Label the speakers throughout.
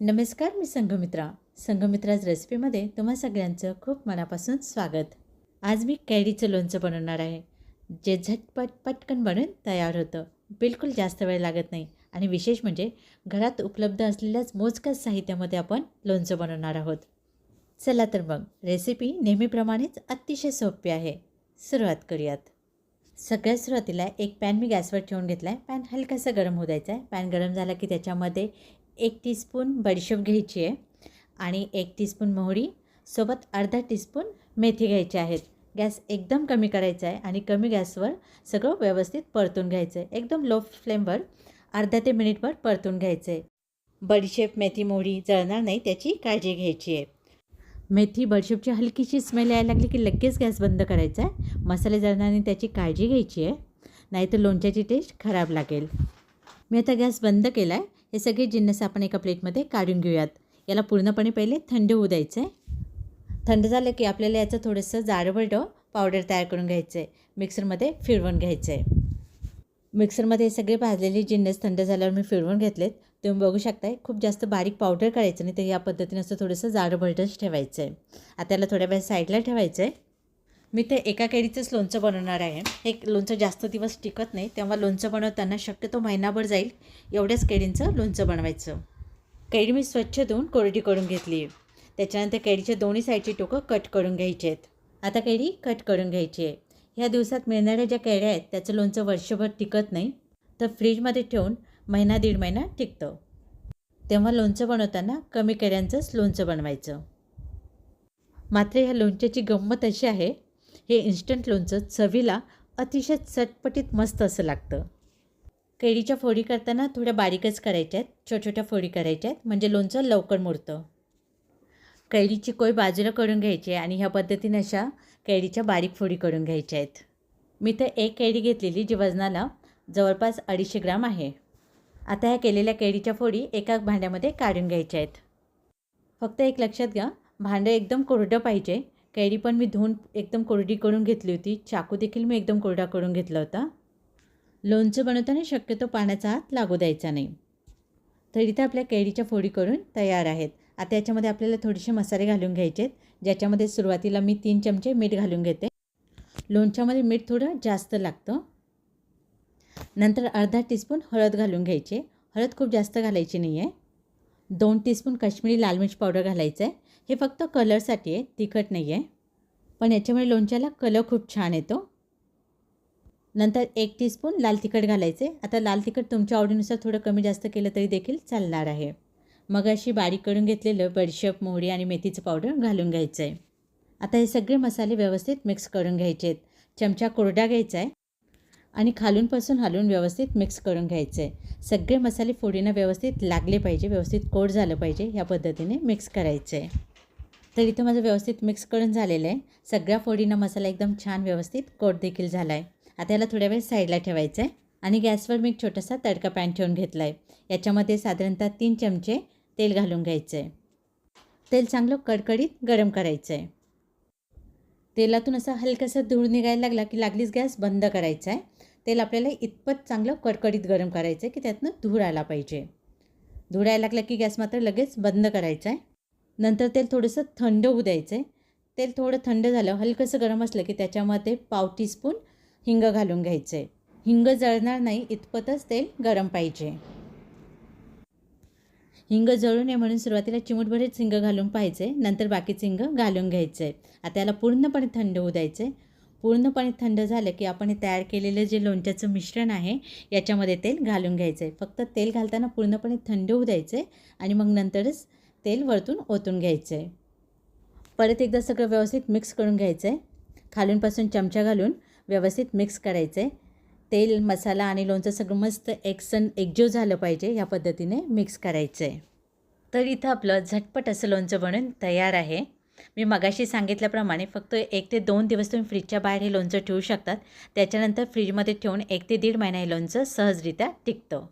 Speaker 1: नमस्कार मी संघमित्रा. संघमित्राज रेसिपीमध्ये तुम्हा सगळ्यांचं खूप मनापासून स्वागत. आज मी कैरीचं लोणचं बनवणार आहे जे झटपट पटकन बनून तयार होतं. बिलकुल जास्त वेळ लागत नाही आणि विशेष म्हणजे घरात उपलब्ध असलेल्याच मोजक्याच साहित्यामध्ये आपण लोणचं बनवणार आहोत. चला तर मग रेसिपी नेहमीप्रमाणेच अतिशय सोपी आहे. सुरुवात करूयात. सगळ्यात सुरुवातीला एक पॅन मी गॅसवर ठेवून घेतला आहे पॅन हलकासा गरम होऊ द्यायचा आहे पॅन गरम झाला की त्याच्यामध्ये एक टीस्पून बडीशेप घ्यायची आहे आणि एक टीस्पून मोहरी सोबत अर्धा टीस्पून मेथी घ्यायची आहेत. गॅस एकदम कमी करायचा आहे आणि कमी गॅसवर सगळं व्यवस्थित परतून घ्यायचं आहे. एकदम लो फ्लेमवर अर्धा ते मिनिटभर परतून घ्यायचं आहे. बडीशेप मेथी मोहरी जळणार नाही त्याची काळजी घ्यायची आहे. मेथी बडीशेपची हलकीशी स्मेल यायला लागली की लगेच गॅस बंद करायचा आहे. मसाले जळणार नाही त्याची काळजी घ्यायची आहे. नाहीतर लोणच्याची टेस्ट खराब लागेल. मी आता गॅस बंद केला आहे हे सगळे जिन्नस आपण एका प्लेटमध्ये काढून घेऊयात. याला पूर्णपणे पहिले थंड होऊ द्यायचं आहे थंड झालं की आपल्याला याचं थोडंसं जाडबड पावडर तयार करून घ्यायचं आहे मिक्सरमध्ये फिरवून घ्यायचं आहे मिक्सरमध्ये हे सगळे भाजलेले जिन्नस थंड झाल्यावर मी फिरवून घेतलेत. तुम्ही बघू शकताय खूप जास्त बारीक पावडर करायचं नाही तर या पद्धतीनं असं थोडंसं जाडबडच ठेवायचं आहे आता याला थोड्या वेळ साईडला ठेवायचं आहे मी ते एका केळीचंच लोणचं बनवणार आहे. हे लोणचं जास्त दिवस टिकत नाही. तेव्हा लोणचं बनवताना शक्यतो महिनाभर जाईल एवढ्याच केळींचं लोणचं बनवायचं. केळी मी स्वच्छ धुवून कोरडी करून घेतली. आहे त्याच्यानंतर केळीच्या दोन्ही साईडची टोकं कट करून घ्यायची आहेत आता केळी कट करून घ्यायची आहे. ह्या दिवसात मिळणाऱ्या ज्या केळ्या आहेत त्याचं लोणचं वर्षभर टिकत नाही. तर फ्रीजमध्ये ठेवून महिना दीड महिना टिकतं. तेव्हा लोणचं बनवताना कमी केळ्यांचंच लोणचं बनवायचं. मात्र ह्या लोणच्याची गंमत अशी आहे हे इन्स्टंट लोणचं चवीला अतिशय चटपटीत मस्त असं लागतं. केळीच्या फोडी करताना थोड्या बारीकच करायच्या आहेत छोट्या छोट्या फोडी करायच्या आहेत म्हणजे लोणचं लवकर मुरतं. कैरीची कोय बाजूला करून घ्यायची आहे आणि ह्या पद्धतीने अशा कैरीच्या बारीक फोडी करून घ्यायच्या आहेत मी तर एक कैरी घेतलेली जी वजनाला जवळपास अडीचशे ग्राम आहे. आता ह्या केलेल्या कैरीच्या फोडी एका भांड्यामध्ये काढून घ्यायच्या आहेत फक्त एक लक्षात घ्या भांडं एकदम कोरडं पाहिजे कैरी पण मी धुवून एकदम कोरडी करून घेतली होती. चाकू देखील मी एकदम कोरडा करून घेतला होता. लोणचं बनवताना शक्यतो पाण्याचा हात लागू द्यायचा नाही. तर आपल्या कैरीच्या फोडी करून तयार आहेत. आता याच्यामध्ये आपल्याला थोडेसे मसाले घालून घ्यायचे आहेत. ज्याच्यामध्ये सुरुवातीला मी तीन चमचे मीठ घालून घेते. लोणच्यामध्ये मीठ थोडं जास्त लागतं. नंतर अर्धा टीस्पून हळद घालून घ्यायचे. हळद खूप जास्त घालायची नाही आहे दोन टीस्पून काश्मीरी लाल मिरची पावडर घालायचं आहे हे फक्त कलरसाठी आहे तिखट नाही आहे. पण याच्यामुळे लोणच्याला कलर खूप छान येतो. नंतर एक टीस्पून लाल तिखट घालायचे. आता लाल तिखट तुमच्या आवडीनुसार थोडं कमी जास्त केलं तरी देखील चालणार आहे. मग अशी बारीक करून घेतलेलं बडशेप मोहरी आणि मेथीचं पावडर घालून घ्यायचं आहे. आता हे सगळे मसाले व्यवस्थित मिक्स करून घ्यायचे आहेत चमचा कोरडा घ्यायचा आहे. आणि खालूनपासून हालून व्यवस्थित मिक्स करून घ्यायचं आहे. सगळे मसाले फोडीनं व्यवस्थित लागले पाहिजे व्यवस्थित कोड झालं पाहिजे ह्या पद्धतीने मिक्स करायचं आहे. तर इथं माझं व्यवस्थित मिक्स करून झालेलं आहे. सगळ्या फोडीनं मसाला एकदम छान व्यवस्थित कोट देखील झाला आहे आता याला थोड्या वेळ साईडला ठेवायचं आहे आणि गॅसवर मी एक छोटासा तडका पॅन ठेवून घेतला आहे याच्यामध्ये साधारणतः तीन चमचे तेल घालून घ्यायचं आहे तेल चांगलं कडकडीत गरम करायचं आहे तेलातून असं हलकंसं धूळ निघायला लागला की लागलीच गॅस बंद करायचा आहे तेल आपल्याला इतपत चांगलं कडकडीत गरम करायचं आहे की त्यातनं धूळ आला पाहिजे. धूळ यायला लागला की गॅस मात्र लगेच बंद करायचा आहे नंतर तेल थोडंसं थंड होऊ द्यायचं आहे. तेल थोडं थंड झालं हलकंसं गरम असलं की त्याच्यामध्ये पाव टीस्पून हिंग घालून घ्यायचं आहे. हिंग जळणार नाही इतपतच तेल गरम पाहिजे हिंग जळू नये म्हणून सुरुवातीला चिमूटभरच हिंग घालून पाहायचे नंतर बाकीचे हिंग घालून घ्यायचं आहे. आता याला पूर्णपणे थंड होऊ द्यायचं आहे. पूर्णपणे थंड झालं की आपण हे तयार केलेलं जे लोणच्याचं मिश्रण आहे याच्यामध्ये तेल घालून घ्यायचं आहे. फक्त तेल घालताना पूर्णपणे थंड होऊ द्यायचं आहे आणि मग नंतरच तेल वरतून ओतून घ्यायचं आहे परत एकदा सगळं व्यवस्थित मिक्स करून घ्यायचं आहे खालूनपासून चमचा घालून व्यवस्थित मिक्स करायचं आहे तेल मसाला आणि लोणचं सगळं मस्त एकसन एकजीव झालं पाहिजे ह्या पद्धतीने मिक्स करायचं आहे तर इथं आपलं झटपट असं लोणचं बनून तयार आहे. मी मगाशी सांगितल्याप्रमाणे फक्त एक ते दोन दिवस तुम्ही फ्रीजच्या बाहेर हे लोणचं ठेवू शकतात. त्याच्यानंतर फ्रीजमध्ये ठेवून एक ते दीड महिना हे लोणचं सहजरित्या टिकतं.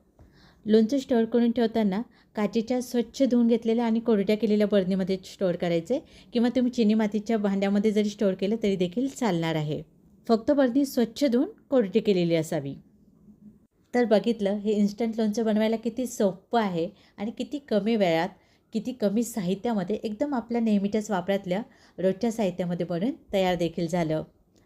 Speaker 1: लोणचं स्टोअर करून ठेवताना काचेच्या स्वच्छ धुवून घेतलेल्या आणि कोरड्या केलेल्या बर्नीमध्ये स्टोअर करायचे किंवा तुम्ही चिनी मातीच्या भांड्यामध्ये जरी स्टोअर केलं तरी देखील चालणार आहे. फक्त बर्नी स्वच्छ धुवून कोरडी केलेली असावी. तर बघितलं हे इन्स्टंट लोणचं बनवायला किती सोपं आहे आणि किती कमी वेळात किती कमी साहित्यामध्ये एकदम आपल्या नेहमीच्याच वापरातल्या रोजच्या साहित्यामध्ये बनून तयार देखील झालं.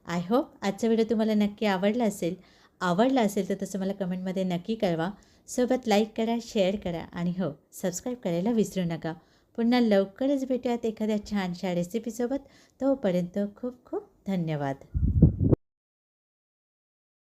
Speaker 1: आय होप आजचा व्हिडिओ तुम्हाला नक्की आवडला असेल. आवडला असेल तर तसं मला कमेंटमध्ये नक्की कळवा. सोबत लाईक करा शेअर करा आणि हो सबस्क्राईब करायला विसरू नका. पुन्हा लवकरच भेटूयात एखाद्या छानशा रेसिपीसोबत तोपर्यंत खूप खूप धन्यवाद.